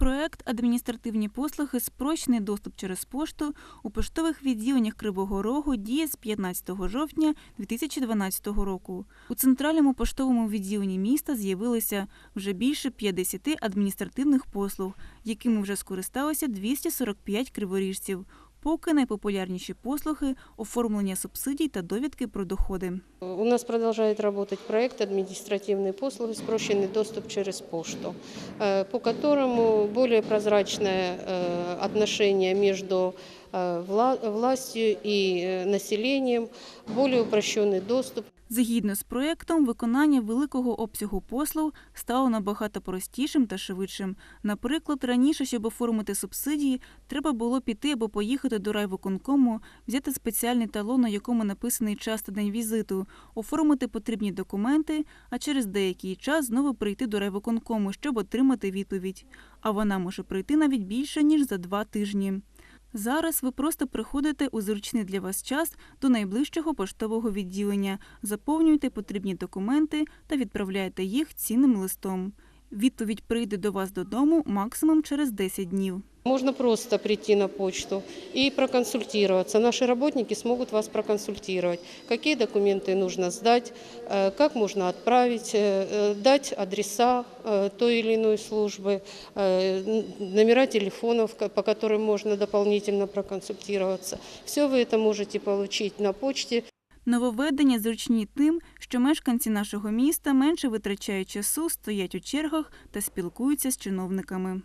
Проект Адміністративні послуги спрощений доступ через пошту у поштових відділеннях Кривого Рогу діє з 15 жовтня 2012 року. У центральному поштовому відділенні міста з'явилося вже більше 50 адміністративних послуг, якими вже скористалося 245 криворіжців. Поки найпопулярніші послуги оформлення субсидій та довідки про доходи. У нас продолжает работать проект «Административные послуги. Спрощенный доступ через почту», э, по которому более прозрачное э, отношение между э, вла- властью и э, населением, более упрощенный доступ. Згідно з проєктом, виконання великого обсягу послуг стало набагато простішим та швидшим. Наприклад, раніше, щоб оформити субсидії, треба було піти або поїхати до райвиконкому, взяти спеціальний талон, на якому написаний час та день візиту, оформити потрібні документи, а через деякий час знову прийти до райвиконкому, щоб отримати відповідь. А вона може прийти навіть більше ніж за два тижні. Зараз ви просто приходите у зручний для вас час до найближчого поштового відділення, заповнюєте потрібні документи та відправляєте їх цінним листом. Відповідь прийде до вас додому максимум через 10 днів. Можно просто прийти на почту и проконсультироваться. Наши работники смогут вас проконсультировать, какие документы нужно сдать, э, как можно отправить, э, э, дать адреса э, той или иной службы, э, н- номера телефонов, ко- по которым можно дополнительно проконсультироваться. Все вы это можете получить на почте. Нововведення зручні тим, що мешканці нашого міста менше витрачають часу, стоять у чергах та спілкуються з чиновниками.